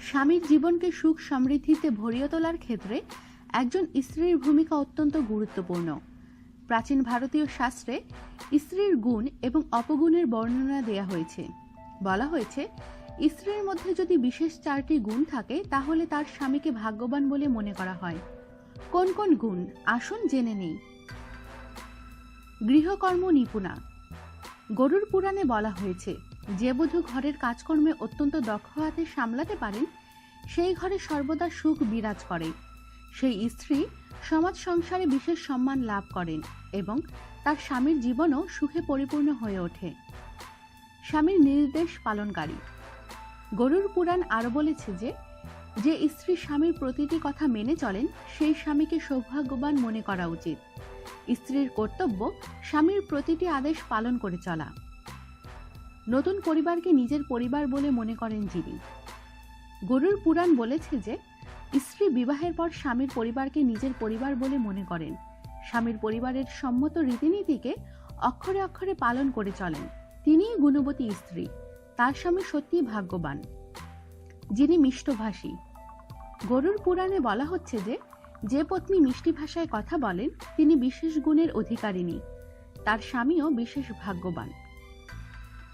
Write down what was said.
স্বামীর জীবনকে সুখ সমৃদ্ধিতে ভরিয়ে তোলার ক্ষেত্রে একজন স্ত্রীর ভূমিকা অত্যন্ত গুরুত্বপূর্ণ। প্রাচীন ভারতীয় শাস্ত্রে স্ত্রীর গুণ এবং অপগুণের বর্ণনা দেয়া হয়েছে। বলা হয়েছে, স্ত্রীর মধ্যে যদি বিশেষ চারটি গুণ থাকে, তাহলে তার স্বামীকে ভাগ্যবান বলে মনে করা হয়। কোন কোন গুণ? আসুন জেনে নেই। গৃহকর্ম নিপুণা। গরুর পুরাণে বলা হয়েছে যে বধূ ঘরের কাজকর্মে অত্যন্ত দক্ষ হাতে সামলাতে পারেন, সেই ঘরে সর্বদা সুখ বিরাজ করে। সেই স্ত্রী সমাজ সংসারে বিশেষ সম্মান লাভ করেন এবং তার স্বামীর জীবনও সুখে পরিপূর্ণ হয়ে ওঠে। স্বামীর নির্দেশ পালনকারী। গরুর পুরাণ আরও বলেছে যে যে স্ত্রী স্বামীর প্রতিটি কথা মেনে চলেন, সেই স্বামীকে সৌভাগ্যবান মনে করা উচিত। স্ত্রীর কর্তব্য স্বামীর প্রতিটি আদেশ পালন করে চলা। নতুন পরিবারকে নিজের পরিবার বলে মনে করেন যিনি গরুর পুরাণ বলেছে যে, স্ত্রী বিবাহের পর স্বামীর পরিবারকে নিজের পরিবার বলে মনে করেন। স্বামীর পরিবারের সম্মত রীতিনীতিকে অক্ষরে অক্ষরে পালন করে চলেন। তিনিই গুণবতী স্ত্রী। তার স্বামী সত্যিই ভাগ্যবান। যিনি মিষ্টভাষী। গরুর পুরাণে বলা হচ্ছে যে যে পত্নী মিষ্টি ভাষায় কথা বলেন, তিনি বিশেষ গুণের অধিকারিণী। তার স্বামীও বিশেষ ভাগ্যবান।